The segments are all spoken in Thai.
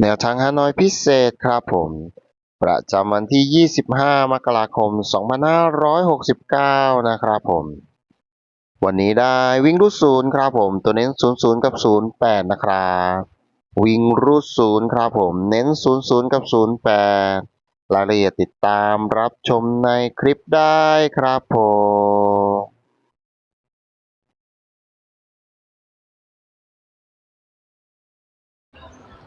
แนวทางฮานอยพิเศษครับผม ประจำวันที่ 25 มกราคม 2569 นะครับผม วันนี้ได้วิ่งรูดศูนย์ครับผม ตัวเน้น 00 กับ 08 นะครับ วิ่งรูดศูนย์ครับผม เน้น 00 กับ 08 รายละเอียดติดตามรับชมในคลิปได้ครับผม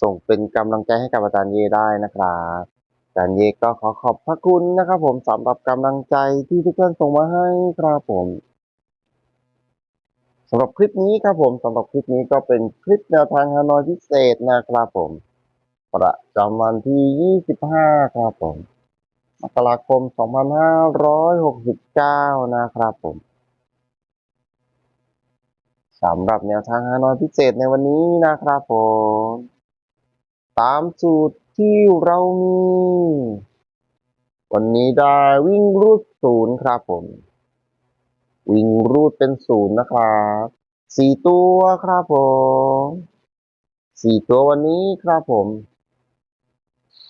ส่งเป็นกำลังใจให้กับอาจารย์เยได้นะครับอาจารย์เยก็ขอขอบพระคุณนะครับ ผมสำหรับกำลังใจที่ทุกท่านส่งมาให้ครับผมสำหรับคลิปนี้ครับผมสำหรับคลิปนี้ก็เป็นคลิปแนวทางฮานอยพิเศษนะครับผม ประจำวันที่ 25 ครับผมมกราคม 2569 นะครับผมสำหรับแนวทางฮานอยพิเศษในวันนี้นะครับผม ตามสูตรที่เรามี วันนี้ได้วิ่งรูดศูนย์ครับผม วิ่งรูดเป็นศูนย์นะครับสี่ตัวครับผมสี่ตัววันนี้ครับผม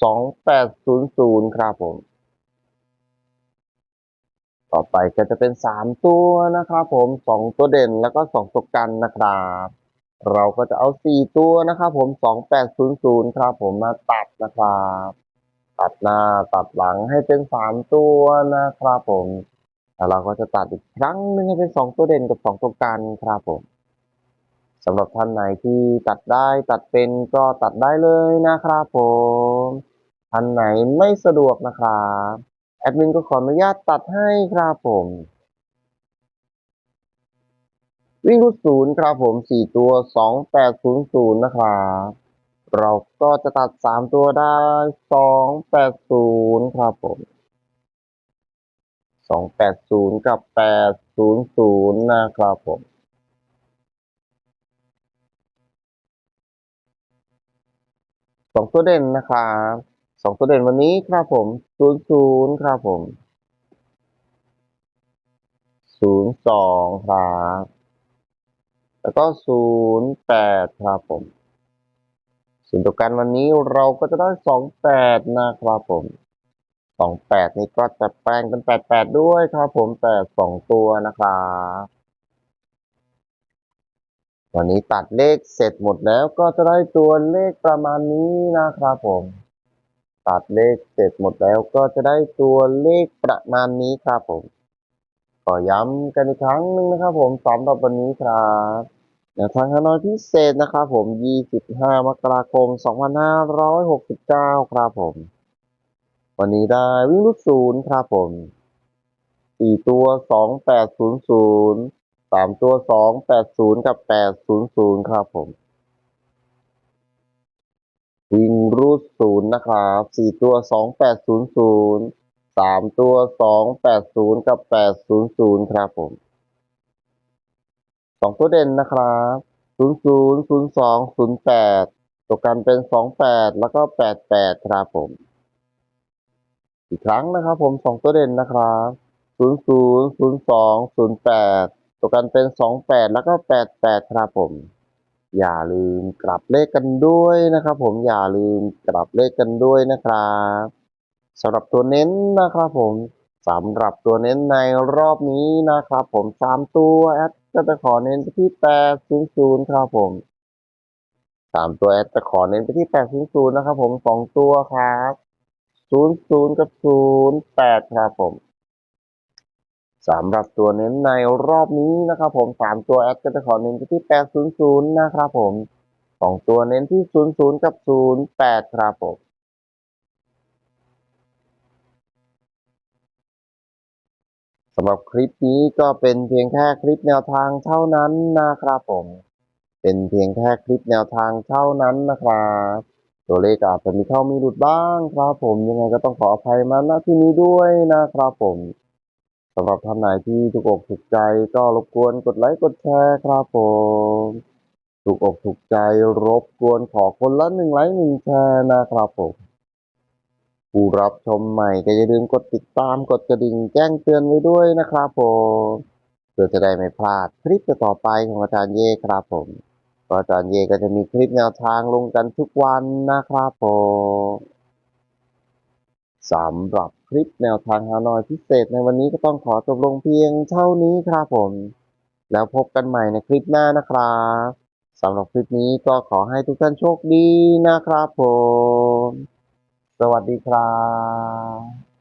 สองแปดศูนย์ศูนย์ครับผม ต่อไปก็จะเป็นสามตัวนะครับผมสองตัวเด่นแล้วก็สองตัวกันนะครับ เราก็จะเอาสี่ตัวนะครับผมสองแปดศูนย์ศูนย์ครับผมมาตัดนะครับตัดหน้าตัดหลังให้เป็นสามตัวนะครับผมแล้วเราก็จะตัดอีกครั้งหนึงให้เป็นสองตัวเด่นกับสองตัวกันครับผมสำหรับท่านไหนที่ตัดได้ตัดเป็นก็ตัดได้เลยนะครับผมท่านไหนไม่สะดวกนะครับแอดมินก็ขออนุญาตตัดให้ครับผม วิ่งรูดศูนย์ครับผมสี่ตัวสองแปดศูนย์ศูนย์นะครับเราก็จะตัดสามตัวได้สองแปดศูนย์ครับผมสองแปดศูนย์กับแปดศูนย์ศูนย์นะครับผมสองตัวเด่นนะครับสองตัวเด่นวันนี้ครับผมศูนย์ศูนย์ครับผมศูนย์สองครับ แล้วก็ศูนย์แปดครับผมส่วนตัวกันวันนี้เราก็จะได้สองแปดนะครับผมสองแปดนี่ก็จะแปลงเป็นแปดแปดด้วยครับผมแปดสองตัวนะครับวันนี้ตัดเลขเสร็จหมดแล้วก็จะได้ตัวเลขประมาณนี้นะครับผม ตัดเลขเสร็จหมดแล้วก็จะได้ตัวเลขประมาณนี้ครับผม ก็ย้ำกันอีกครั้งหนึ่งนะครับผมสำหรับวันนี้ครับ แนวทางฮานอยพิเศษนะครับผม 25 มกราคม 2569 ครับผม วันนี้ได้วิ่งลูกศูนย์ครับผมสี่ตัวสองแปดศูนย์ศูนย์สามตัวสองแปดศูนย์กับแปดศูนย์ศูนย์ครับผม วิ่งรูดศูนย์นะครับสี่ตัวสองแปดศูนย์ศูนย์สามตัวสองแปดศูนย์กับแปดศูนย์ศูนย์ครับผม สองตัวเด่นนะครับศูนย์ศูนย์ศูนย์สองศูนย์แปดตัวกันเป็นสองแปดแล้วก็แปดแปดครับผม อีกครั้งนะครับ ผมสองตัวเด่นนะครับศูนย์ศูนย์ศูนย์สองศูนย์แปดตัวกันเป็นสองแปดแล้วก็แปดแปดครับผม อย่าลืมกลับเลขกันด้วยนะครับ ผมอย่าลืมกลับเลขกันด้วยนะครับสำหรับตัวเน้นนะครับ ผมสำหรับตัวเน้นในรอบนี้นะครับ ผมสามตัวแอด ก็จะขอเน้นไปที่แปดศูนย์ศูนย์ครับผมสามตัวแอดจะขอเน้นไปที่แปดศูนย์ศูนย์นะครับผมสองตัวครับศูนย์ศูนย์กับศูนย์แปดครับผมสำหรับตัวเน้นในรอบนี้นะครับผมสามตัวแอดก็จะขอเน้นไปที่แปดศูนย์ศูนย์นะครับผมสองตัวเน้นที่ศูนย์ศูนย์กับศูนย์แปดครับผม สำหรับคลิปนี้ก็เป็นเพียงแค่คลิปแนวทางเท่านั้นนะครับผม เป็นเพียงแค่คลิปแนวทางเท่านั้นนะครับ ตัวเลขอาจจะมีเข้ามีหลุดบ้างครับผมยังไงก็ต้องขออภัยมาณที่นี้ด้วยนะครับผมสำหรับท่านไหนที่ถูกอกถูกใจก็รบกวนกดไลค์กดแชร์ครับผมถูกอกถูกใจรบกวนขอคนละหนึ่งไลค์หนึ่งแชร์นะครับผม ผู้รับชมใหม่ก็อย่าลืมกดติดตามกดกระดิ่งแจ้งเตือนไว้ด้วยนะครับผมเพื่อจะได้ไม่พลาดคลิปต่อไปของอาจารย์เย่ครับผมก็อาจารย์เย่ก็จะมีคลิปแนวทางลงกันทุกวันนะครับผมสำหรับคลิปแนวทางฮานอยพิเศษในวันนี้ก็ต้องขอจบลงเพียงเท่านี้ครับผม แล้วพบกันใหม่ในคลิปหน้านะครับสำหรับคลิปนี้ก็ขอให้ทุกท่านโชคดีนะครับผม สวัสดีครับ